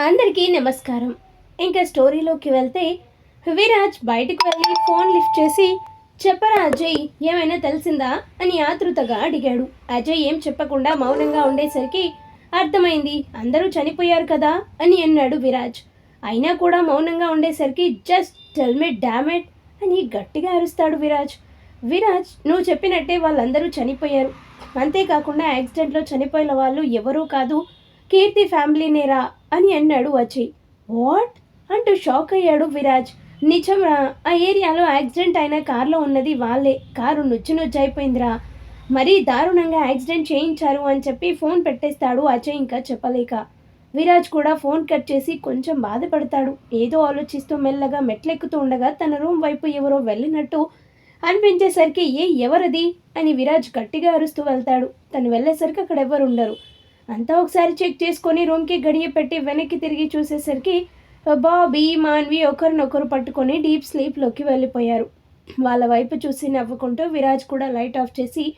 అందరికీ నమస్కారం. ఇంకా స్టోరీలోకి వెళ్తే విరాజ్ బయటకు వెళ్ళి ఫోన్ లిఫ్ట్ చేసి చెప్పరా అజయ్ ఏమైనా తెలిసిందా? అని ఆతృతగా అడిగాడు. అజయ్ ఏం చెప్పకుండా మౌనంగా ఉండేసరికి అర్థమైంది అందరూ చనిపోయారు కదా? అని అన్నాడు విరాజ్. అయినా కూడా మౌనంగా ఉండేసరికి జస్ట్ టెల్ డామెట్ అని గట్టిగా అరుస్తాడు విరాజ్. విరాజ్ నువ్వు చెప్పినట్టే వాళ్ళందరూ చనిపోయారు. అంతేకాకుండా యాక్సిడెంట్లో చనిపోయిన వాళ్ళు ఎవరూ కాదు. కీర్తి ఫ్యామిలీనేరా అని అన్నాడు అజయ్. వాట్? అంటూ షాక్ అయ్యాడు విరాజ్. నిజంరా ఆ ఏరియాలో యాక్సిడెంట్ అయిన కారులో ఉన్నది వాళ్ళే. కారు నుచ్చు నుచ్చు అయిపోయిందిరా. మరీ దారుణంగా యాక్సిడెంట్ చేయించారు అని చెప్పి ఫోన్ పెట్టేస్తాడు అజయ్ ఇంకా చెప్పలేక. విరాజ్ కూడా ఫోన్ కట్ చేసి కొంచెం బాధపడతాడు. ఏదో ఆలోచిస్తూ మెల్లగా మెట్లెక్కుతూ ఉండగా తన రూమ్ వైపు ఎవరో వెళ్ళినట్టు అనిపించేసరికి ఏ ఎవరది? అని విరాజ్ గట్టిగా అరుస్తూ వెళ్తాడు. తను వెళ్ళేసరికి అక్కడ ఎవరు ఉండరు అంతా ఒకసారి చెక్ చేసుకొని రూమ్కి గడియ పెట్టి వెనక్కి తిరిగి చూసేసరికి బాబీ మాన్వి ఒకరినొకరు పట్టుకొని డీప్ స్లీప్లోకి వెళ్ళిపోయారు. వాళ్ళ వైపు చూసి నవ్వుకుంటూ విరాజ్ కూడా లైట్ ఆఫ్ చేసి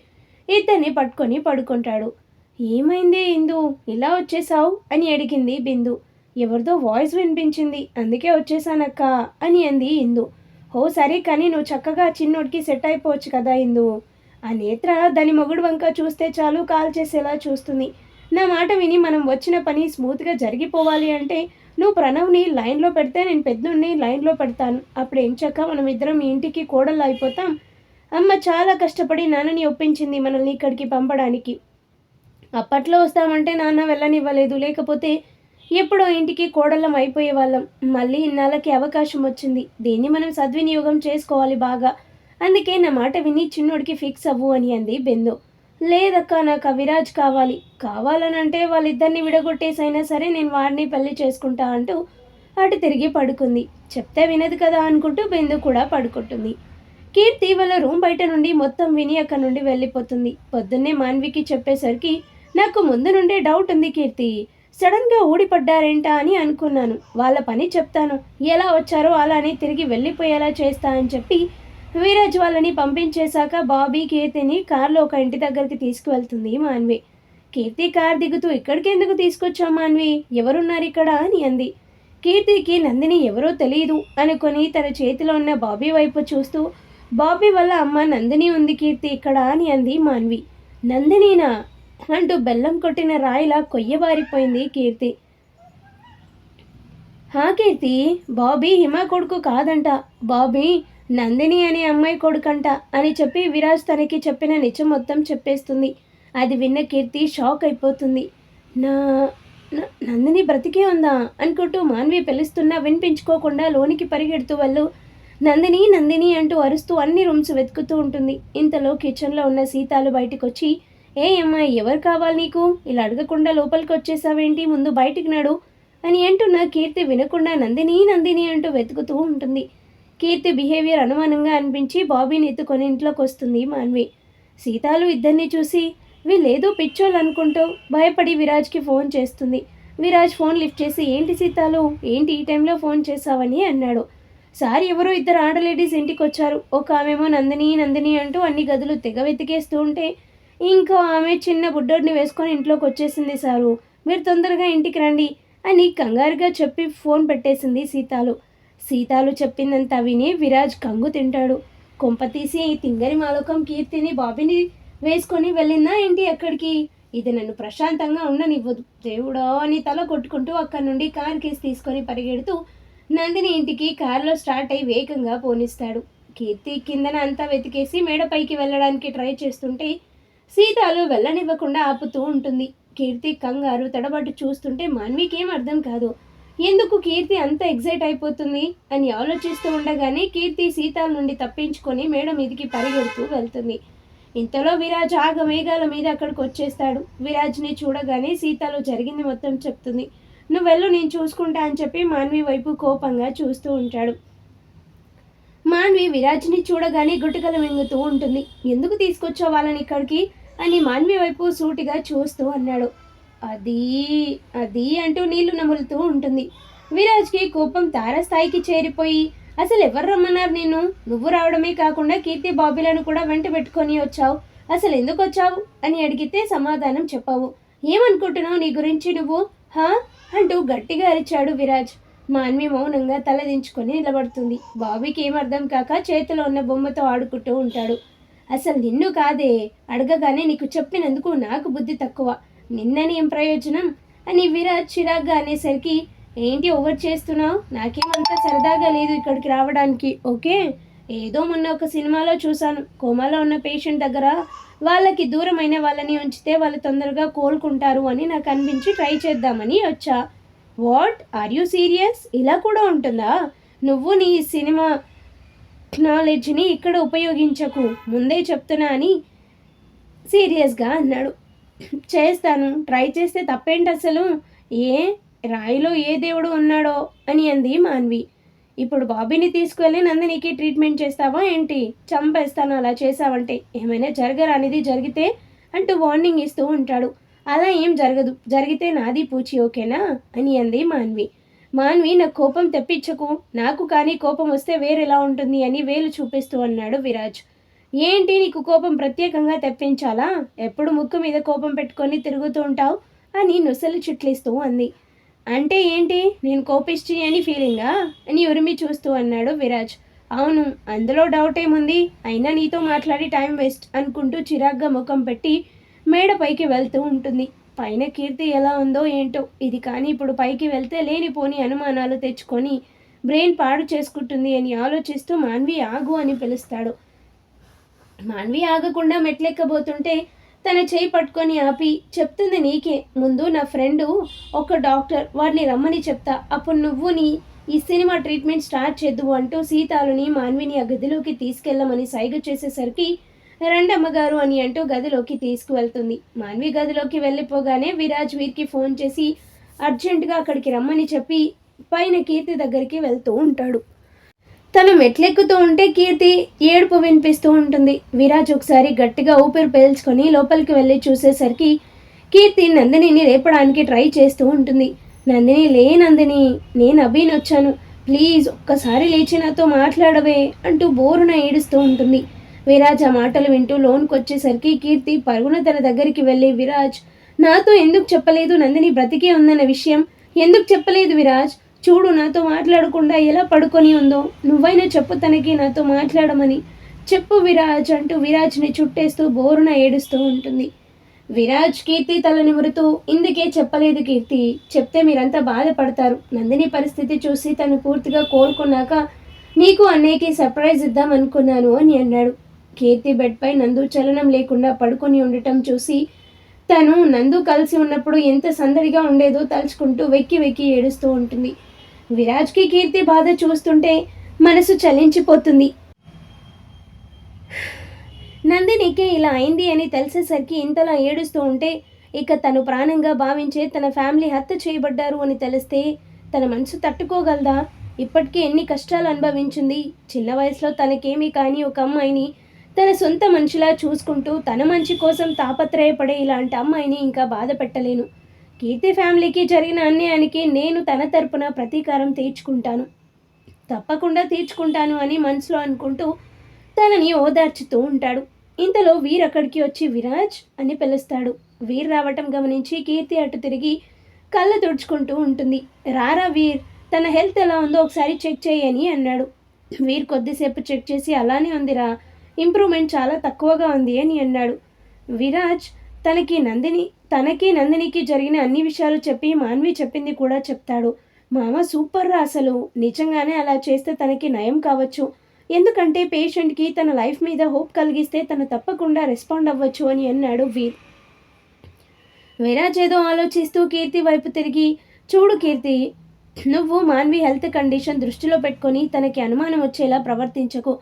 ఇద్దరిని పట్టుకొని పడుకుంటాడు. ఏమైంది ఇందు? ఇలా వచ్చేసావు? అని అడిగింది బిందు. ఎవరిదో వాయిస్ వినిపించింది. అందుకే వచ్చేసానక్క అని అంది ఇందు. ఓ సరే కానీ నువ్వు చక్కగా చిన్నోడికి సెట్ అయిపోవచ్చు కదా ఇందు? ఆ నేత్ర దాని మొగుడు వంక చూస్తే చాలు కాల్ చేసేలా చూస్తుంది. నా మాట విని మనం వచ్చిన పని స్మూత్గా జరిగిపోవాలి అంటే నువ్వు ప్రణవ్ని లైన్లో పెడితే నేను పెద్దోడిని లైన్లో పెడతాను. అప్పుడు ఎంచాక మనం ఇద్దరం మీ ఇంటికి కోడళ్ళు అయిపోతాం అమ్మ చాలా కష్టపడి నాన్నని ఒప్పించింది మనల్ని ఇక్కడికి పంపడానికి. అప్పట్లో వస్తామంటే నాన్న వెళ్ళనివ్వలేదు. లేకపోతే ఎప్పుడో ఇంటికి కోడళ్ళం అయిపోయే వాళ్ళం. మళ్ళీ ఇన్నాళ్ళకి అవకాశం వచ్చింది. దీన్ని మనం సద్వినియోగం చేసుకోవాలి బాగా. అందుకే నా మాట విని చిన్నోడికి ఫిక్స్ అవ్వు అని అంది బెందు. లేదక్క నాకు అవిరాజ్ కావాలి. కావాలనంటే వాళ్ళిద్దరిని విడగొట్టేసైనా సరే నేను వాడిని పెళ్ళి చేసుకుంటా అంటూ అటు తిరిగి పడుకుంది. చెప్తే వినదు కదా అనుకుంటూ బిందు కూడా పడుకుంటుంది. కీర్తి వాళ్ళ రూమ్ బయట నుండి మొత్తం విని అక్కడ నుండి వెళ్ళిపోతుంది. పొద్దున్నే మాన్వికి చెప్పేసరికి నాకు ముందు నుండే డౌట్ ఉంది కీర్తి. సడన్గా ఊడిపడ్డారేంటా అని అనుకున్నాను. వాళ్ళ పని చెప్తాను. ఎలా వచ్చారో అలానే తిరిగి వెళ్ళిపోయేలా చేస్తా అని చెప్పి వీరాజ్ వాళ్ళని పంపించేశాక బాబీ కీర్తిని కార్లో ఒక ఇంటి దగ్గరికి తీసుకువెళ్తుంది మాన్వి. కీర్తి కార్ దిగుతూ ఇక్కడికి ఎందుకు తీసుకొచ్చావు మాన్వి? ఎవరున్నారు ఇక్కడ? అని అంది. కీర్తికి నందిని ఎవరో తెలియదు అనుకొని తన చేతిలో ఉన్న బాబీ వైపు చూస్తూ బాబీ వల్ల అమ్మ నందిని ఉంది కీర్తి ఇక్కడ? అని అంది మాన్వి. నందినీనా? అంటూ బెల్లం కొట్టిన రాయిలా కొయ్యబారిపోయింది కీర్తి. హా కీర్తి బాబీ హిమ కొడుకు కాదంట. బాబీ నందిని అనే అమ్మాయి కొడుకంట అని చెప్పి విరాజ్ తనకి చెప్పిన నిజం మొత్తం చెప్పేస్తుంది. అది విన్న కీర్తి షాక్ అయిపోతుంది. నా నందిని బ్రతికే ఉందా? అనుకుంటూ మాన్వి పిలుస్తున్నా వినిపించుకోకుండా లోనికి పరిగెడుతూ వాళ్ళు. నందిని నందిని అంటూ అరుస్తూ అన్ని రూమ్స్ వెతుకుతూ ఉంటుంది. ఇంతలో కిచెన్లో ఉన్న సీతాలు బయటకు వచ్చి ఏ అమ్మాయి ఎవరు కావాలి నీకు? ఇలా అడగకుండా లోపలికి వచ్చేసావేంటి? ముందు బయటికి నడు అని అంటున్న కీర్తి వినకుండా నందిని నందిని అంటూ వెతుకుతూ ఉంటుంది. కీర్తి బిహేవియర్ అనుమానంగా అనిపించి బాబీని ఎత్తుకొని ఇంట్లోకి వస్తుంది మాన్వి. సీతాలు ఇద్దరిని చూసి వీళ్ళేదో పిచ్చోళ్ళు అనుకుంటూ భయపడి విరాజ్కి ఫోన్ చేస్తుంది. విరాజ్ ఫోన్ లిఫ్ట్ చేసి ఏంటి సీతాలు? ఏంటి ఈ టైంలో ఫోన్ చేసావని అన్నాడు. సార్ ఎవరో ఇద్దరు ఆడలేడీస్ ఇంటికి వచ్చారు ఒక ఆమెమో నందిని నందిని అంటూ అన్ని గదులు తెగ వెతికేస్తూ ఉంటే ఇంకో ఆమె చిన్న బుడ్డోడిని వేసుకొని ఇంట్లోకి వచ్చేసింది సారు. మీరు తొందరగా ఇంటికి రండి అని కంగారుగా చెప్పి ఫోన్ పెట్టేసింది సీతాలు. సీతాలు చెప్పిందంతా విని విరాజ్ కంగు తింటాడు. కొంపతీసి ఈ తింగరి మాలోకం కీర్తిని బాబీని వేసుకొని వెళ్ళిందా ఏంటి అక్కడికి? ఇది నన్ను ప్రశాంతంగా ఉండనివ్వదు. దేవుడో అని తల కొట్టుకుంటూ అక్కడి నుండి కార్ కేసు తీసుకొని పరిగెడుతూ నందిని ఇంటికి కారులో స్టార్ట్ అయి వేగంగా పోనిస్తాడు. కీర్తి కిందన అంతా వెతికేసి మేడపైకి వెళ్ళడానికి ట్రై చేస్తుంటే సీతాలు వెళ్ళనివ్వకుండా ఆపుతూ ఉంటుంది. కీర్తి కంగారు తడబట్టు చూస్తుంటే మాన్వికి ఏం అర్థం కాదు. ఎందుకు కీర్తి అంత ఎగ్జైట్ అయిపోతుంది అని ఆలోచిస్తూ ఉండగానే కీర్తి సీతాల నుండి తప్పించుకొని మేడ మీదికి పరిగెడుతూ వెళ్తుంది. ఇంతలో విరాజ్ ఆగ మేఘాల మీద అక్కడికి వచ్చేస్తాడు. విరాజ్ని చూడగానే సీతాలు జరిగింది మొత్తం చెప్తుంది. నువ్వు వెళ్ళు నేను చూసుకుంటా అని చెప్పి మాన్వి వైపు కోపంగా చూస్తూ ఉంటాడు. మాన్వి విరాజ్ని చూడగానే గుటకలు మింగుతూ ఉంటుంది. ఎందుకు తీసుకొచ్చావు వాళ్ళని ఇక్కడికి? అని మాన్వి వైపు సూటిగా చూస్తూ అన్నాడు. అది అది అంటూ నీళ్ళు నములుతూ ఉంటుంది. విరాజ్కి కోపం తారస్థాయికి చేరిపోయి అసలు ఎవరు రమ్మన్నారు నేను నువ్వు రావడమే కాకుండా కీర్తి బాబీలను కూడా వెంట పెట్టుకొని వచ్చావు. అసలు ఎందుకు వచ్చావు? అని అడిగితే సమాధానం చెప్పావు. ఏమనుకుంటున్నావు నీ గురించి నువ్వు? హా? అంటూ గట్టిగా అరిచాడు విరాజ్. మాన్వి మౌనంగా తలదించుకొని నిలబడుతుంది. బాబీకి ఏం అర్థం కాక చేతిలో ఉన్న బొమ్మతో ఆడుకుంటూ ఉంటాడు. అసలు నిన్ను కాదే. అడగగానే నీకు చెప్పినందుకు నాకు బుద్ధి తక్కువ. నిన్నని ఏం ప్రయోజనం? అని విరాజ్ చిరాగ్గా అనేసరికి ఏంటి ఓవర్ చేస్తున్నావు? నాకేమంతా సరదాగా లేదు ఇక్కడికి రావడానికి ఓకే? ఏదో మొన్న ఒక సినిమాలో చూశాను. కోమాలో ఉన్న పేషెంట్ దగ్గర వాళ్ళకి దూరమైన వాళ్ళని ఉంచితే వాళ్ళు తొందరగా కోలుకుంటారు అని నాకు అనిపించి ట్రై చేద్దామని వచ్చా. వాట్? Are you serious? ఇలా కూడా ఉంటుందా? నువ్వు నీ సినిమా నాలెడ్జ్ని ఇక్కడ ఉపయోగించకు. ముందే చెప్తున్నా అని సీరియస్గా అన్నాడు. చేస్తాను ట్రై చేస్తే తప్పేంటి అసలు? ఏ రాయిలో ఏ దేవుడు ఉన్నాడో అని అంది మాన్వి. ఇప్పుడు బాబీని తీసుకువెళ్ళి నందినికి ట్రీట్మెంట్ చేస్తావా ఏంటి? చంపేస్తాను అలా చేసావంటే ఏమైనా జరగరానిది జరిగితే అంటూ వార్నింగ్ ఇస్తూ ఉంటాడు. అలా ఏం జరగదు జరిగితే నాది పూచి ఓకేనా? అని అంది మాన్వి. మాన్వి నాకు కోపం తెప్పించకు నాకు కానీ కోపం వస్తే వేరెలా ఉంటుంది అని వేలు చూపిస్తూ అన్నాడు విరాజ్. ఏంటి నీకు కోపం ప్రత్యేకంగా తెప్పించాలా? ఎప్పుడు ముక్కు మీద కోపం పెట్టుకొని తిరుగుతూ ఉంటావు? అని నొసలు చుట్లిస్తూ అంది. అంటే ఏంటి? నేను కోపిష్టి అని ఫీలింగా? అని ఉరిమి చూస్తూ అన్నాడు విరాజ్. అవును అందులో డౌట్ ఏముంది? అయినా నీతో మాట్లాడి టైం వేస్ట్ అనుకుంటూ చిరాగ్గా ముఖం పెట్టి మేడ పైకి వెళ్తూ ఉంటుంది. పైన కీర్తి ఎలా ఉందో ఏంటో? ఇది కానీ ఇప్పుడు పైకి వెళ్తే లేనిపోని అనుమానాలు తెచ్చుకొని బ్రెయిన్ పాడు చేసుకుంటుంది అని ఆలోచిస్తూ మాన్వి ఆగు అని పిలుస్తాడు. మాన్వి ఆగకుండా మెట్లెక్కబోతుంటే తన చేయి పట్టుకొని ఆపి చెప్తుంది నీకే. ముందు నా ఫ్రెండు ఒక డాక్టర్ వారిని రమ్మని చెప్తా. అప్పుడు నువ్వు నీ ఈ సినిమా ట్రీట్మెంట్ స్టార్ట్ చేద్దు అంటూ సీతాలుని మాన్విని ఆ గదిలోకి తీసుకెళ్ళమని సైగ చేసేసరికి రెండమ్మగారు అని అంటూ గదిలోకి తీసుకువెళ్తుంది. మాన్వి గదిలోకి వెళ్ళిపోగానే విరాజ్ వీర్కి ఫోన్ చేసి అర్జెంటుగా అక్కడికి రమ్మని చెప్పి పైన కీర్తి దగ్గరికి వెళ్తూ ఉంటాడు. తను మెట్లెక్కుతూ ఉంటే కీర్తి ఏడుపు వినిపిస్తూ ఉంటుంది. విరాజ్ ఒకసారి గట్టిగా ఊపిరి పీల్చుకొని లోపలికి వెళ్ళి చూసేసరికి కీర్తి నందినిని రేపడానికి ట్రై చేస్తూ ఉంటుంది. నందిని లే నందిని నేను అభిని వచ్చాను. ప్లీజ్ ఒక్కసారి లేచి నాతో మాట్లాడవే అంటూ బోరున ఏడుస్తూ ఉంటుంది. విరాజ్ ఆ మాటలు వింటూ లోన్కి వచ్చేసరికి కీర్తి పరుగున తన దగ్గరికి వెళ్ళి విరాజ్ నాతో ఎందుకు చెప్పలేదు? నందిని బ్రతికే ఉందన్న విషయం ఎందుకు చెప్పలేదు విరాజ్? చూడు నాతో మాట్లాడకుండా ఎలా పడుకొని ఉందో. నువ్వైనా చెప్పు తనకి నాతో మాట్లాడమని. చెప్పు విరాజ్ అంటూ విరాజ్ని చుట్టేస్తూ బోరున ఏడుస్తూ ఉంటుంది. విరాజ్ కీర్తి తల నిమురుతూ ఇందుకే చెప్పలేదు కీర్తి. చెప్తే మీరంతా బాధపడతారు. నందిని పరిస్థితి చూసి తను పూర్తిగా కోలుకున్నాక నీకు అన్నయ్యకి సర్ప్రైజ్ ఇద్దాం అనుకున్నాను అని అన్నాడు. కీర్తి బెడ్పై నందు చలనం లేకుండా పడుకొని ఉండటం చూసి తను నందు కలిసి ఉన్నప్పుడు ఎంత సందడిగా ఉండేదో తలుచుకుంటూ వెక్కి వెక్కి ఏడుస్తూ ఉంటుంది. విరాజ్కి కీర్తి బాధ చూస్తుంటే మనసు చలించిపోతుంది. నందినికి ఇలా అయింది అని తెలిసేసరికి ఇంతలా ఏడుస్తూ ఉంటే ఇక తను ప్రాణంగా భావించే తన ఫ్యామిలీ హత్య చేయబడ్డారు అని తెలిస్తే తన మనసు తట్టుకోగలదా? ఇప్పటికీ ఎన్ని కష్టాలు అనుభవించింది. చిన్న వయసులో తనకేమీ కాని ఒక అమ్మాయిని తన సొంత మనిషిలా చూసుకుంటూ తన మంచి కోసం తాపత్రయపడే ఇలాంటి అమ్మాయిని ఇంకా బాధ పెట్టలేను కీర్తి ఫ్యామిలీకి జరిగిన అన్యాయానికి నేను తన తరపున ప్రతీకారం తీర్చుకుంటాను. తప్పకుండా తీర్చుకుంటాను అని మనసులో అనుకుంటూ తనని ఓదార్చుతూ ఉంటాడు. ఇంతలో వీర్ అక్కడికి వచ్చి విరాజ్ అని పిలుస్తాడు. వీర్ రావటం గమనించి కీర్తి అటు తిరిగి కళ్ళు తుడుచుకుంటూ ఉంటుంది. రారా వీర్ తన హెల్త్ ఎలా ఉందో ఒకసారి చెక్ చేయని అన్నాడు. వీర్ కొద్దిసేపు చెక్ చేసి అలానే ఉందిరా ఇంప్రూవ్మెంట్ చాలా తక్కువగా ఉంది అని అన్నాడు. విరాజ్ తనకి నందిని తనకి నందినికి జరిగిన అన్ని విషయాలు చెప్పి మాన్వి చెప్పింది కూడా చెప్తాడు. మామ సూపర్ రా అసలు. నిజంగానే అలా చేస్తే తనకి నయం కావచ్చు. ఎందుకంటే పేషెంట్కి తన లైఫ్ మీద హోప్ కలిగిస్తే తను తప్పకుండా రెస్పాండ్ అవ్వచ్చు అని అన్నాడు వీర్. విరాజ్ ఏదో ఆలోచిస్తూ కీర్తి వైపు తిరిగి చూడు కీర్తి నువ్వు మాన్వి హెల్త్ కండిషన్ దృష్టిలో పెట్టుకొని తనకి అనుమానం వచ్చేలా ప్రవర్తించకు.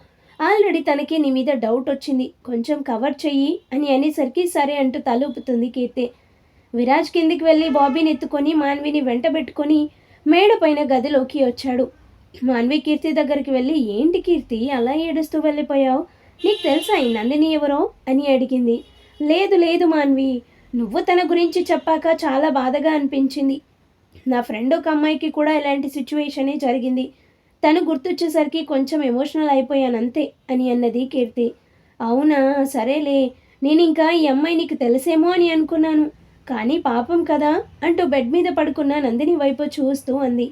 ఆల్రెడీ తనకి నీ మీద డౌట్ వచ్చింది. కొంచెం కవర్ చెయ్యి అని అనేసరికి సరే అంటూ తలుపుతుంది కీర్తి. విరాజ్ కిందికి వెళ్ళి బాబీని ఎత్తుకొని మాన్విని వెంటబెట్టుకొని పెట్టుకొని మేడపైన గదిలోకి వచ్చాడు. మాన్వి కీర్తి దగ్గరికి వెళ్ళి ఏంటి కీర్తి అలా ఏడుస్తూ వెళ్ళిపోయావు? నీకు తెలుసా ఈ నందిని ఎవరో? అని అడిగింది. లేదు లేదు మాన్వి నువ్వు తన గురించి చెప్పాక చాలా బాధగా అనిపించింది. నా ఫ్రెండ్ ఒక అమ్మాయికి కూడా ఇలాంటి సిచ్యువేషనే జరిగింది. తను గుర్తొచ్చేసరికి కొంచెం ఎమోషనల్ అయిపోయాను అంతే అని అన్నది కీర్తి. అవునా సరేలే నేను ఇంకా ఈ అమ్మాయి నీకు తెలిసేమో అని అనుకున్నాను. కానీ పాపం కదా అంటూ బెడ్ మీద పడుకున్న నందిని వైపు చూస్తూ అంది.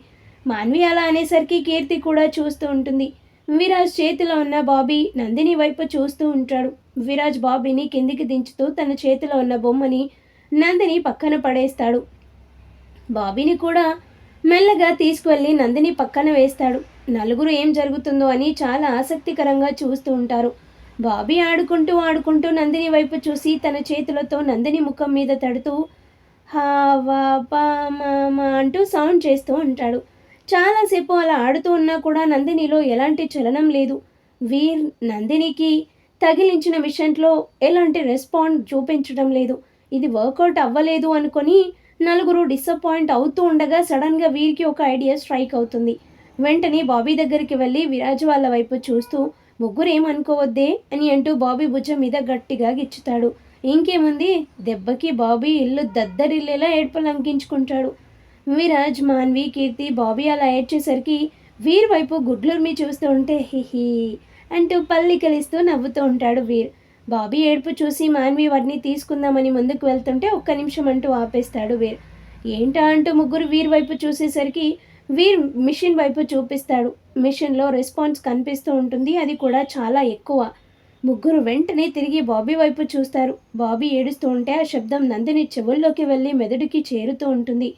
మాన్వి అలా అనేసరికి కీర్తి కూడా చూస్తూ ఉంటుంది. విరాజ్ చేతిలో ఉన్న బాబీ నందిని వైపు చూస్తూ ఉంటాడు. విరాజ్ బాబీని కిందికి దించుతూ తన చేతిలో ఉన్న బొమ్మని నందిని పక్కన పడేస్తాడు. బాబీని కూడా మెల్లగా తీసుకువెళ్ళి నందిని పక్కన వేస్తాడు. నలుగురు ఏం జరుగుతుందో అని చాలా ఆసక్తికరంగా చూస్తూ ఉంటారు. బాబీ ఆడుకుంటూ ఆడుకుంటూ నందిని వైపు చూసి తన చేతులతో నందిని ముఖం మీద తడుతూ హావా పా అంటూ సౌండ్ చేస్తూ ఉంటాడు. చాలాసేపు అలా ఆడుతూ ఉన్నా కూడా నందినిలో ఎలాంటి చలనం లేదు. వీర్ నందినికి తగిలించిన విషయంలో ఎలాంటి రెస్పాండ్ చూపించడం లేదు. ఇది వర్కౌట్ అవ్వలేదు అనుకొని నలుగురు డిసప్పాయింట్ అవుతూ ఉండగా సడన్గా వీరికి ఒక ఐడియా స్ట్రైక్ అవుతుంది. వెంటనే బాబీ దగ్గరికి వెళ్ళి విరాజ్ వాళ్ళ వైపు చూస్తూ ముగ్గురు ఏమనుకోవద్దే అని అంటూ బాబీ భుజం మీద గట్టిగా గిచ్చుతాడు. ఇంకేముంది? దెబ్బకి బాబీ ఇల్లు దద్దరిల్లేలా ఏడుపులు అంకించుకుంటాడు. విరాజ్ మాన్వి కీర్తి బాబీ అలా ఏడ్చేసరికి వీర్ వైపు గుడ్లూర్మి చూస్తూ ఉంటే హిహి అంటూ పల్లికలిస్తూ నవ్వుతూ ఉంటాడు వీర్. బాబీ ఏడుపు చూసి మాన్వి వారిని తీసుకుందామని ముందుకు వెళ్తుంటే ఒక్క నిమిషం అంటూ ఆపేస్తాడు వీర్. ఏంటా అంటూ ముగ్గురు వీర్ వైపు చూసేసరికి వీర్ మిషన్ వైపు చూపిస్తాడు. మిషన్లో రెస్పాన్స్ కనిపిస్తూ ఉంటుంది. అది కూడా చాలా ఎక్కువ. ముగ్గురు వెంటనే తిరిగి బాబీ వైపు చూస్తారు. బాబీ ఏడుస్తూ ఉంటే ఆ శబ్దం నందిని చెవుల్లోకి వెళ్ళి మెదడుకి చేరుతూ ఉంటుంది.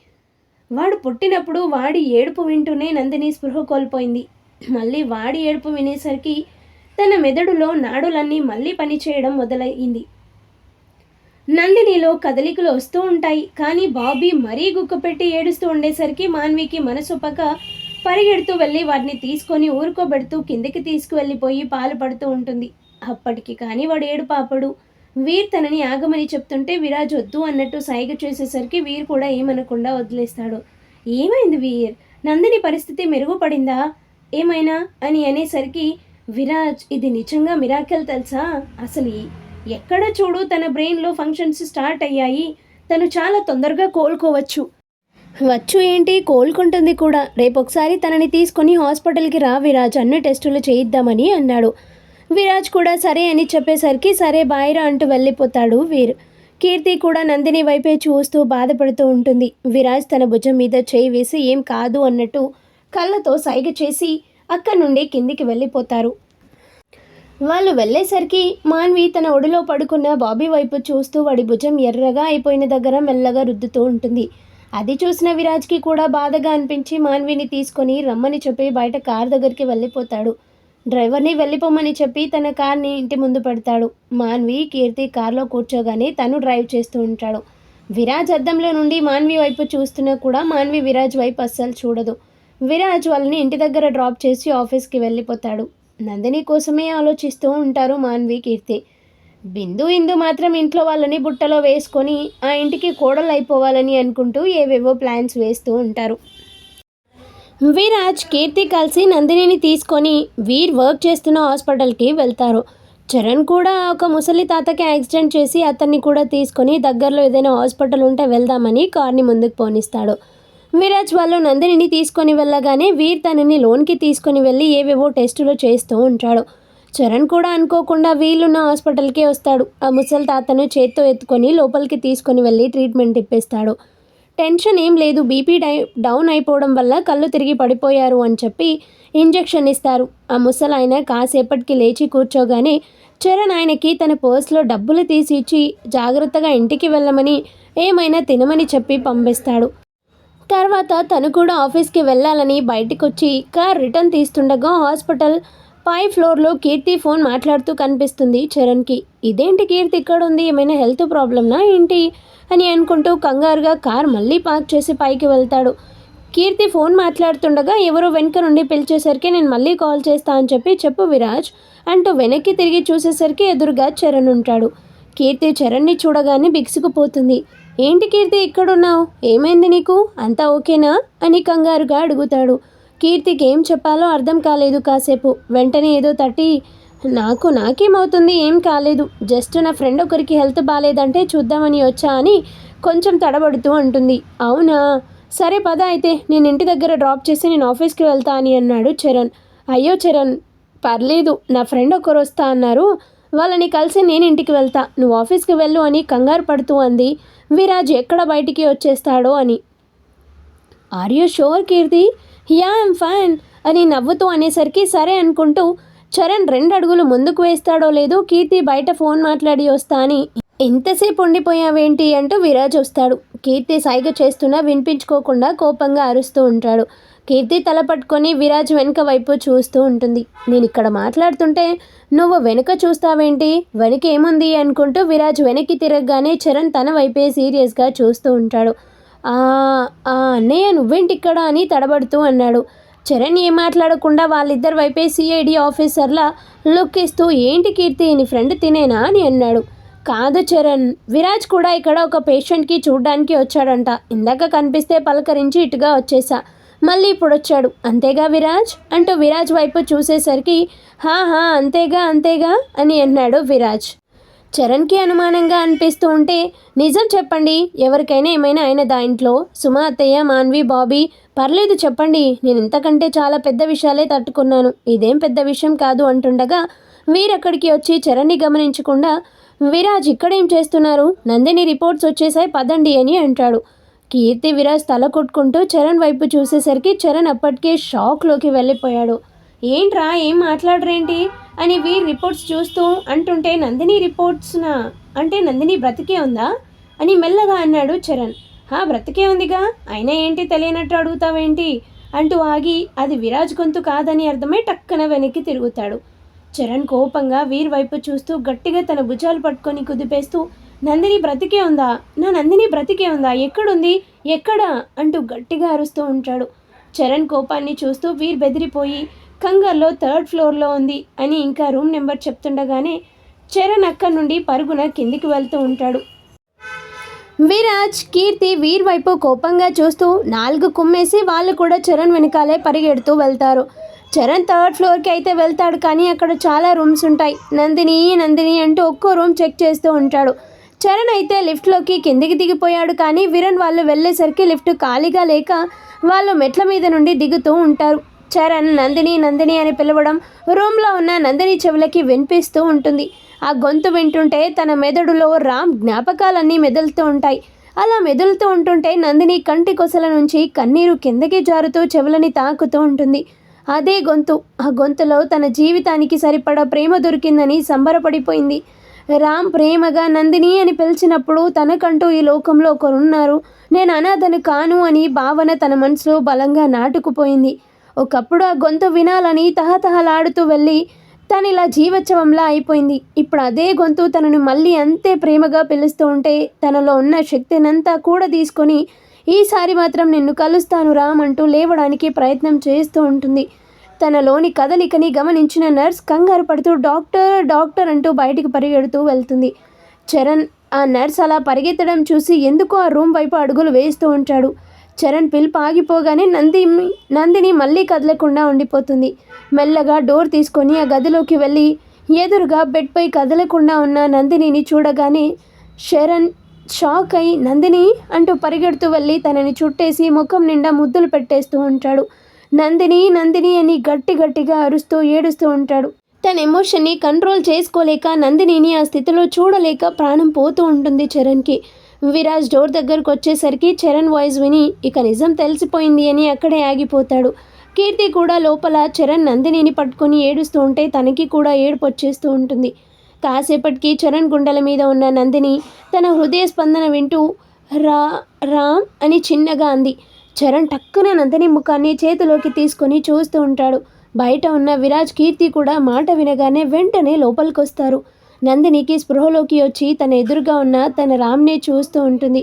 వాడు పుట్టినప్పుడు వాడి ఏడుపు వింటూనే నందిని స్పృహ కోల్పోయింది. మళ్ళీ వాడి ఏడుపు వినేసరికి తన మెదడులో నాడులన్నీ మళ్ళీ పనిచేయడం మొదలయ్యింది. నందినిలో కదలికలు వస్తూ ఉంటాయి. కానీ బాబీ మరీ గుక్కపెట్టి ఏడుస్తూ ఉండేసరికి మాన్వికి మనసొప్పక పరిగెడుతూ వెళ్ళి వాటిని తీసుకొని ఊరుకోబెడుతూ కిందికి తీసుకువెళ్ళిపోయి పాలు పడుతూ ఉంటుంది. అప్పటికి కానీ వాడు ఏడు పాపడు. వీర్ తనని ఆగమని చెప్తుంటే విరాజ్ వద్దు అన్నట్టు సైగ చేసేసరికి వీర్ కూడా ఏమనకుండా వదిలేస్తాడు. ఏమైంది వీర్? నందిని పరిస్థితి మెరుగుపడిందా? ఏమైనా? అని అనేసరికి విరాజ్ ఇది నిజంగా మిరాకెల్ తెలుసా? అసలు ఎక్కడ చూడు తన బ్రెయిన్లో ఫంక్షన్స్ స్టార్ట్ అయ్యాయి. తను చాలా తొందరగా కోలుకోవచ్చు. వచ్చు ఏంటి? కోలుకుంటుంది కూడా. రేపు ఒకసారి తనని తీసుకొని హాస్పిటల్కి రా విరాజ్. అన్ని టెస్టులు చేయిద్దామని అన్నాడు. విరాజ్ కూడా సరే అని చెప్పేసరికి సరే బాయిరా అంటూ వెళ్ళిపోతాడు వీర్. కీర్తి కూడా నందిని వైపే చూస్తూ బాధపడుతూ ఉంటుంది. విరాజ్ తన భుజం మీద చేయి వేసి ఏం కాదు అన్నట్టు కళ్ళతో సైగ చేసి అక్కడి నుండి కిందికి వెళ్ళిపోతారు. వాళ్ళు వెళ్ళేసరికి మాన్వి తన ఒడిలో పడుకున్న బాబీ వైపు చూస్తూ వాడి భుజం ఎర్రగా అయిపోయిన దగ్గర మెల్లగా రుద్దుతూ ఉంటుంది. అది చూసిన విరాజ్కి కూడా బాధగా అనిపించి మాన్విని తీసుకొని రమ్మని చెప్పి బయట కార్ దగ్గరికి వెళ్ళిపోతాడు. డ్రైవర్ని వెళ్ళిపోమని చెప్పి తన కార్ని ఇంటి ముందు పెడతాడు. మాన్వి కీర్తి కార్లో కూర్చోగానే తను డ్రైవ్ చేస్తూ ఉంటాడు. విరాజ్ అద్దంలో నుండి మాన్వి వైపు చూస్తున్నా కూడా మాన్వి విరాజ్ వైపు అస్సలు చూడదు. విరాజ్ వాళ్ళని ఇంటి దగ్గర డ్రాప్ చేసి ఆఫీస్కి వెళ్ళిపోతాడు. నందిని కోసమే ఆలోచిస్తూ ఉంటారు మాన్వి కీర్తి. బిందు ఇందు మాత్రం ఇంట్లో వాళ్ళని బుట్టలో వేసుకొని ఆ ఇంటికి కోడలు అయిపోవాలని అనుకుంటూ ఏవేవో ప్లాన్స్ వేస్తూ ఉంటారు. విరాజ్ కీర్తి కలిసి నందినిని తీసుకొని వీర్ వర్క్ చేస్తున్న హాస్పిటల్కి వెళ్తారు. చరణ్ కూడా ఒక ముసలి తాతకి యాక్సిడెంట్ చేసి అతన్ని కూడా తీసుకొని దగ్గరలో ఏదైనా హాస్పిటల్ ఉంటే వెళ్దామని కార్ని ముందుకు పోనిస్తాడు. విరాజ్ వాళ్ళు నందినిని తీసుకొని వెళ్ళగానే వీర్ తనని లోన్కి తీసుకొని వెళ్ళి ఏవేవో టెస్టులు చేస్తూ ఉంటాడు. చరణ్ కూడా అనుకోకుండా వీళ్ళున్న హాస్పిటల్కే వస్తాడు. ఆ ముసలి తాతను చేత్తో ఎత్తుకొని లోపలికి తీసుకొని వెళ్ళి ట్రీట్మెంట్ ఇప్పిస్తాడు. టెన్షన్ ఏం లేదు. బీపీ డై డౌన్ అయిపోవడం వల్ల కళ్ళు తిరిగి పడిపోయారు అని చెప్పి ఇంజెక్షన్ ఇస్తారు. ఆ ముసలాయన కాసేపటికి లేచి కూర్చోగానే చరణ్ ఆయనకి తన పర్స్లో డబ్బులు తీసి ఇచ్చి జాగ్రత్తగా ఇంటికి వెళ్ళమని ఏమైనా తినమని చెప్పి పంపిస్తాడు. తర్వాత తను కూడా ఆఫీస్కి వెళ్ళాలని బయటికి వచ్చి కార్ రిటర్న్ తీస్తుండగా హాస్పిటల్ పై ఫ్లోర్లో కీర్తి ఫోన్ మాట్లాడుతూ కనిపిస్తుంది చరణ్కి. ఇదేంటి కీర్తి ఇక్కడ ఉంది ఏమైనా హెల్త్ ప్రాబ్లమ్నా ఏంటి? అని అనుకుంటూ కంగారుగా కార్ మళ్ళీ పార్క్ చేసి పైకి వెళ్తాడు. కీర్తి ఫోన్ మాట్లాడుతుండగా ఎవరో వెనుక నుండి పిలిచేసరికి నేను మళ్ళీ కాల్ చేస్తా అని చెప్పి చెప్పు విరాజ్ అంటూ వెనక్కి తిరిగి చూసేసరికి ఎదురుగా చరణ్ ఉంటాడు. కీర్తి చరణ్ని చూడగానే బిగుసుకుపోతుంది. ఏంటి కీర్తి ఇక్కడున్నావు? ఏమైంది నీకు? అంతా ఓకేనా? అని కంగారుగా అడుగుతాడు. కీర్తికి ఏం చెప్పాలో అర్థం కాలేదు కాసేపు. వెంటనే ఏదో తట్టి నాకు నాకేమవుతుంది? ఏం కాలేదు. జస్ట్ నా ఫ్రెండ్ ఒకరికి హెల్త్ బాగాలేదంటే చూద్దామని వచ్చా అని కొంచెం తడబడుతూ అంటుంది. అవునా? సరే పద అయితే నేను ఇంటి దగ్గర డ్రాప్ చేసి నేను ఆఫీస్కి వెళ్తా అని అన్నాడు చరణ్. అయ్యో చరణ్ పర్లేదు. నా ఫ్రెండ్ ఒకరు వస్తా అన్నారు. వాళ్ళని కలిసి నేను ఇంటికి వెళ్తా. నువ్వు ఆఫీస్కి వెళ్ళు అని కంగారు పడుతూ అంది. విరాజ్ ఎక్కడ బయటికి వచ్చేస్తాడో అని. Are you sure Keerthi? Yeah I'm fine అని నవ్వుతూ అనేసరికి సరే అనుకుంటూ చరణ్ రెండు అడుగులు ముందుకు వేస్తాడో లేదో కీర్తి బయట ఫోన్ మాట్లాడి వస్తా అని. ఎంతసేపు ఉండిపోయావేంటి? అంటూ విరాజ్ వస్తాడు. కీర్తి సైగ చేస్తున్నా వినిపించుకోకుండా కోపంగా అరుస్తూ ఉంటాడు. కీర్తి తల పట్టుకొని విరాజ్ వెనుక వైపు చూస్తూ ఉంటుంది. నేను ఇక్కడ మాట్లాడుతుంటే నువ్వు వెనుక చూస్తావేంటి? వెనక ఏముంది? అనుకుంటూ విరాజ్ వెనక్కి తిరగగానే చరణ్ తన వైపే సీరియస్గా చూస్తూ ఉంటాడు. "ఆ, అన్నయ్య నువ్వేంటి ఇక్కడ అని తడబడుతూ అన్నాడు. చరణ్ ఏం మాట్లాడకుండా వాళ్ళిద్దరి వైపే సిఐడి ఆఫీసర్లా లుక్ ఇస్తూ ఏంటి కీర్తి నీ ఫ్రెండ్ తినేనా? అని అన్నాడు. కాదు చరణ్ విరాజ్ కూడా ఇక్కడ ఒక పేషెంట్కి చూడ్డానికి వచ్చాడంట. ఇందాక కనిపిస్తే పలకరించి ఇటుగా వచ్చేసా. మళ్ళీ ఇప్పుడు వచ్చాడు అంతేగా విరాజ్? అంటూ విరాజ్ వైపు చూసేసరికి హా హా అంతేగా అంతేగా అని అన్నాడు విరాజ్. చరణ్కి అనుమానంగా అనిపిస్తూ ఉంటే నిజం చెప్పండి ఎవరికైనా ఏమైనా అయిన దాంట్లో సుమా అత్తయ్య మాన్వి బాబీ పర్లేదు చెప్పండి నేను ఇంతకంటే చాలా పెద్ద విషయాలే తట్టుకున్నాను. ఇదేం పెద్ద విషయం కాదు అంటుండగా వీరక్కడికి వచ్చి చరణ్ని గమనించకుండా విరాజ్ ఇక్కడేం చేస్తున్నారు? నందిని రిపోర్ట్స్ వచ్చేసాయి పదండి అని అంటాడు. కీర్తి విరాజ్ తల కొట్టుకుంటూ చరణ్ వైపు చూసేసరికి చరణ్ అప్పటికే షాక్లోకి వెళ్ళిపోయాడు. ఏంట్రా ఏం మాట్లాడరేంటి? అని వీరి రిపోర్ట్స్ చూస్తూ అంటుంటే నందిని రిపోర్ట్స్నా? అంటే నందిని బ్రతికే ఉందా? అని మెల్లగా అన్నాడు చరణ్. హా బ్రతికే ఉందిగా. అయినా ఏంటి తెలియనట్టు అడుగుతావేంటి? అంటూ ఆగి అది విరాజ్ గొంతు కాదని అర్థమై టక్కన వెనక్కి తిరుగుతాడు. చరణ్ కోపంగా వీర్ వైపు చూస్తూ గట్టిగా తన భుజాలు పట్టుకొని కుదిపేస్తూ నందిని బ్రతికే ఉందా? నా నందిని బ్రతికే ఉందా? ఎక్కడుంది? ఎక్కడ? అంటూ గట్టిగా అరుస్తూ ఉంటాడు. చరణ్ కోపాన్ని చూస్తూ వీర్ బెదిరిపోయి కంగారులో థర్డ్ ఫ్లోర్లో ఉంది అని ఇంకా రూమ్ నెంబర్ చెప్తుండగానే చరణ్ అక్కడి నుండి పరుగున కిందికి వెళ్తూ ఉంటాడు. విరాజ్ కీర్తి వీర్ వైపు కోపంగా చూస్తూ నాలుగు కుమ్మేసి వాళ్ళు కూడా చరణ్ వెనకాలే పరిగెడుతూ వెళ్తారు. చరణ్ థర్డ్ ఫ్లోర్కి అయితే వెళ్తాడు కానీ అక్కడ చాలా రూమ్స్ ఉంటాయి. నందిని నందిని అంటూ ఒక్కో రూమ్ చెక్ చేస్తూ ఉంటాడు. చరణ్ అయితే లిఫ్ట్లోకి కిందికి దిగిపోయాడు కానీ విరణ్ వాళ్ళు వెళ్ళేసరికి లిఫ్ట్ ఖాళీగా లేక వాళ్ళు మెట్ల మీద నుండి దిగుతూ ఉంటారు. చరణ్ నందిని నందిని అని పిలవడం రూమ్లో ఉన్న నందిని చెవులకి వినిపిస్తూ ఉంటుంది. ఆ గొంతు వింటుంటే తన మెదడులో రామ్ జ్ఞాపకాలన్నీ మెదులుతూ ఉంటాయి. అలా మెదులుతూ ఉంటుంటే నందిని కంటి కొసల నుంచి కన్నీరు కిందకి జారుతూ చెవులని తాకుతూ ఉంటుంది. అదే గొంతు. ఆ గొంతులో తన జీవితానికి సరిపడా ప్రేమ దొరికిందని సంబరపడిపోయింది. రామ్ ప్రేమగా నందిని అని పిలిచినప్పుడు తనకంటూ ఈ లోకంలో ఒకరున్నారు. నేను అనాథను కాను అని భావన తన మనసులో బలంగా నాటుకుపోయింది. ఒకప్పుడు ఆ గొంతు వినాలని తహతహలాడుతూ వెళ్ళి తను ఇలా జీవోత్సవంలా అయిపోయింది. ఇప్పుడు అదే గొంతు తనను మళ్ళీ అంతే ప్రేమగా పిలుస్తూ ఉంటే తనలో ఉన్న శక్తినంతా కూడా తీసుకొని ఈసారి మాత్రం నిన్ను కలుస్తాను రామ్ అంటూ లేవడానికి ప్రయత్నం చేస్తూ ఉంటుంది. తనలోని కదలికని గమనించిన నర్స్ కంగారు పడుతూ డాక్టర్ డాక్టర్ అంటూ బయటికి పరిగెడుతూ వెళ్తుంది. చరణ్ ఆ నర్స్ అలా పరిగెత్తడం చూసి ఎందుకో ఆ రూమ్ వైపు అడుగులు వేస్తూ ఉంటాడు. చరణ్ పిలుపు ఆగిపోగానే నంది నందిని మళ్ళీ కదలకుండా ఉండిపోతుంది. మెల్లగా డోర్ తీసుకొని ఆ గదిలోకి వెళ్ళి ఎదురుగా బెడ్పై కదలకుండా ఉన్న నందినిని చూడగానే శరణ్ షాక్ అయి నందిని అంటూ పరిగెడుతూ వెళ్ళి తనని చుట్టేసి ముఖం నిండా ముద్దులు పెట్టేస్తూ ఉంటాడు. నందిని నందిని అని గట్టి గట్టిగా అరుస్తూ ఏడుస్తూ ఉంటాడు. తన ఎమోషన్ని కంట్రోల్ చేసుకోలేక నందినిని ఆ స్థితిలో చూడలేక ప్రాణం పోతూ ఉంటుంది చరణ్కి. విరాజ్ డోర్ దగ్గరకు వచ్చేసరికి చరణ్ వాయిస్ విని ఇక నిజం తెలిసిపోయింది అని అక్కడే ఆగిపోతాడు. కీర్తి కూడా లోపల చరణ్ నందినిని పట్టుకొని ఏడుస్తూ ఉంటే తనకి కూడా ఏడుపు వచ్చేస్తూ ఉంటుంది. కాసేపటికి చరణ్ గుండెల మీద ఉన్న నందిని తన హృదయ స్పందన వింటూ రా రామ్ అని చిన్నగా అంది. చరణ్ టక్కున నందిని ముఖాన్ని చేతిలోకి తీసుకొని చూస్తూ ఉంటాడు. బయట ఉన్న విరాజ్ కీర్తి కూడా మాట వినగానే వెంటనే లోపలికొస్తారు. నందినికి స్పృహలోకి వచ్చి తన ఎదురుగా ఉన్న తన రామ్నే చూస్తూ ఉంటుంది.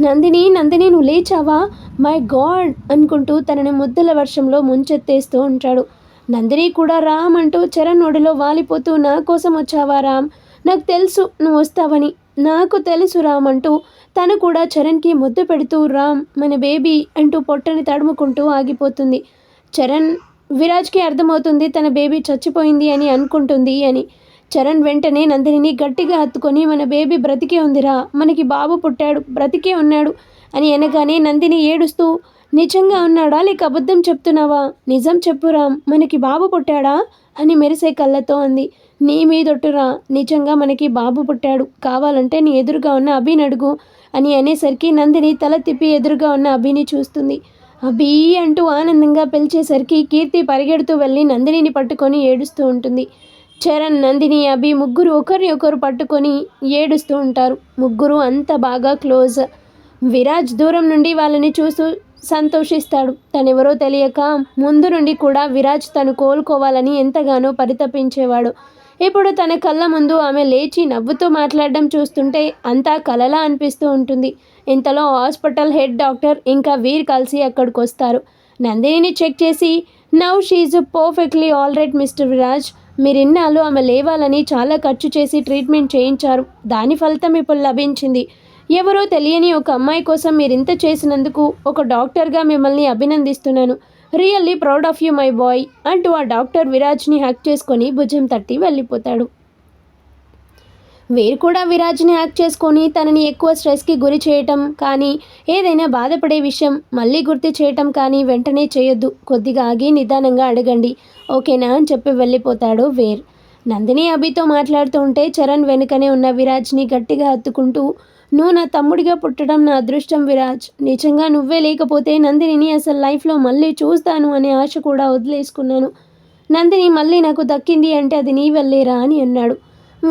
నందిని నందిని నువ్వు లేచావా? మై గాడ్ అనుకుంటూ తనని ముద్దల వర్షంలో ముంచెత్తేస్తూ ఉంటాడు. నందిని కూడా రామ్ అంటూ చరణ్ ఒడిలో వాలిపోతూ నా కోసం వచ్చావా రామ్? నాకు తెలుసు నువ్వు వస్తావని. నాకు తెలుసు రామ్ అంటూ తను కూడా చరణ్కి ముద్దు పెడుతూ రామ్ మన బేబీ అంటూ పొట్టని తడుముకుంటూ ఆగిపోతుంది. చరణ్ విరాజ్కి అర్థమవుతుంది తన బేబీ చచ్చిపోయింది అని అనుకుంటుంది అని. చరణ్ వెంటనే నందినిని గట్టిగా హత్తుకొని మన బేబీ బ్రతికే ఉందిరా మనకి బాబు పుట్టాడు బ్రతికే ఉన్నాడు అని అనగానే నందిని ఏడుస్తూ నిజంగా ఉన్నాడా లేక అబద్ధం చెప్తున్నావా? నిజం చెప్పురా మనకి బాబు పుట్టాడా? అని మెరిసే కళ్ళతో అంది. నీ మీదొట్టురా నిజంగా మనకి బాబు పుట్టాడు. కావాలంటే నీ ఎదురుగా ఉన్న అభిని అడుగు అని అనేసరికి నందిని తల తిప్పి ఎదురుగా ఉన్న అభిని చూస్తుంది. అభి అంటూ ఆనందంగా పిలిచేసరికి కీర్తి పరిగెడుతూ వెళ్ళి నందినిని పట్టుకొని ఏడుస్తూ ఉంటుంది. చరణ్ నందిని అభి ముగ్గురు ఒకరిని ఒకరు పట్టుకొని ఏడుస్తూ ఉంటారు. ముగ్గురు అంత బాగా క్లోజ్. విరాజ్ దూరం నుండి వాళ్ళని చూస్తూ సంతోషిస్తాడు. తనెవరో తెలియక ముందు నుండి కూడా విరాజ్ తను కోలుకోవాలని ఎంతగానో పరితపించేవాడు. ఇప్పుడు తన కళ్ళ ముందు ఆమె లేచి నవ్వుతూ మాట్లాడడం చూస్తుంటే అంతా కలలా అనిపిస్తూ ఉంటుంది. ఇంతలో హాస్పిటల్ హెడ్ డాక్టర్ ఇంకా వీర్ కలిసి అక్కడికి వస్తారు నందినిని చెక్ చేసి now she's perfectly all right mister Viraj. మీరిన్నాళ్ళు ఆమె లేవాలని చాలా ఖర్చు చేసి ట్రీట్మెంట్ చేయించారు. దాని ఫలితం ఇప్పుడు లభించింది. ఎవరో తెలియని ఒక అమ్మాయి కోసం మీరు ఇంత చేసినందుకు ఒక డాక్టర్గా మిమ్మల్ని అభినందిస్తున్నాను. Really proud of you my boy అంటూ ఆ డాక్టర్ విరాజ్ని హ్యాక్ చేసుకొని భుజం తట్టి వెళ్ళిపోతాడు. వీరు కూడా విరాజ్ని హ్యాక్ చేసుకొని తనని ఎక్కువ స్ట్రెస్కి గురి చేయటం కానీ ఏదైనా బాధపడే విషయం మళ్ళీ గుర్తు చేయటం కానీ వెంటనే చేయొద్దు. కొద్దిగా ఆగి నిదానంగా అడగండి. ఓకేనా? అని చెప్పి వెళ్ళిపోతాడు వేర్. నందిని అభితో మాట్లాడుతూ ఉంటే చరణ్ వెనుకనే ఉన్న విరాజ్ని గట్టిగా హత్తుకుంటూ నువ్వు నా తమ్ముడిగా పుట్టడం నా అదృష్టం విరాజ్. నిజంగా నువ్వే లేకపోతే నందినిని అసలు లైఫ్లో మళ్ళీ చూస్తాను అనే ఆశ కూడా వదిలేసుకున్నాను. నందిని మళ్ళీ నాకు దక్కింది అంటే అది నీ వల్లేరా అని అన్నాడు.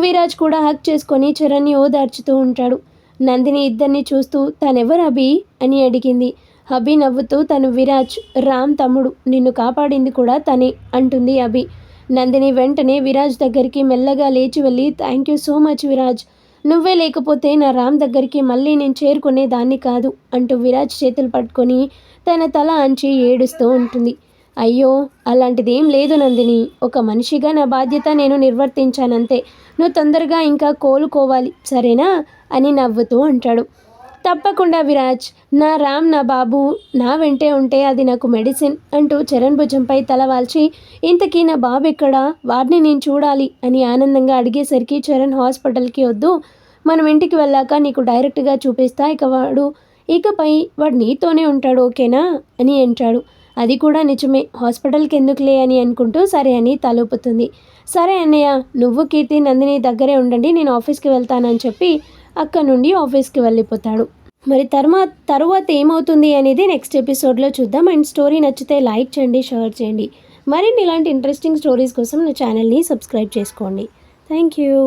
విరాజ్ కూడా హక్ చేసుకొని చరణ్ని ఓదార్చుతూ ఉంటాడు. నందిని ఇద్దరిని చూస్తూ తనెవరు అభి? అని అడిగింది. అభి నవ్వుతూ తను విరాజ్ రామ్ తమ్ముడు. నిన్ను కాపాడింది కూడా తనే అంటుంది అభి. నందిని వెంటనే విరాజ్ దగ్గరికి మెల్లగా లేచి వెళ్ళి thank you so much Viraj. నువ్వే లేకపోతే నా రామ్ దగ్గరికి మళ్ళీ నేను చేరుకునే దాన్ని కాదు అంటూ విరాజ్ చేతులు పట్టుకొని తన తల అంచి ఏడుస్తూ ఉంటుంది. అయ్యో అలాంటిదేం లేదు నందిని. ఒక మనిషిగా నా బాధ్యత నేను నిర్వర్తించానంతే. నువ్వు తొందరగా ఇంకా కోలుకోవాలి సరేనా? అని నవ్వుతూ అంటాడు. తప్పకుండా విరాజ్. నా రామ్ నా బాబు నా వెంటే ఉంటే అది నాకు మెడిసిన్ అంటూ చరణ్ భుజంపై తల వాల్చి ఇంతకీ నా బాబు ఎక్కడా? వాడిని నేను చూడాలి అని ఆనందంగా అడిగేసరికి చరణ్ హాస్పిటల్కి వద్దు. మనం ఇంటికి వెళ్ళాక నీకు డైరెక్ట్గా చూపిస్తా ఇక వాడు ఇకపై వాడు నీతోనే ఉంటాడు ఓకేనా? అని అంటాడు. అది కూడా నిజమే హాస్పిటల్కి ఎందుకులే? అని అనుకుంటూ సరే అని తలుపుతుంది. సరే అన్నయ్య నువ్వు కీర్తి నందిని దగ్గరే ఉండండి నేను ఆఫీస్కి వెళ్తానని చెప్పి అక్కడ నుండి ఆఫీస్కి వెళ్ళిపోతాడు. మరి తర్వాత తరువాత ఏమవుతుంది అనేది నెక్స్ట్ ఎపిసోడ్లో చూద్దాం. అండ్ స్టోరీ నచ్చితే లైక్ చేయండి షేర్ చేయండి. మరిన్ని ఇలాంటి ఇంట్రెస్టింగ్ స్టోరీస్ కోసం నా ఛానల్ని సబ్స్క్రైబ్ చేసుకోండి. Thank you.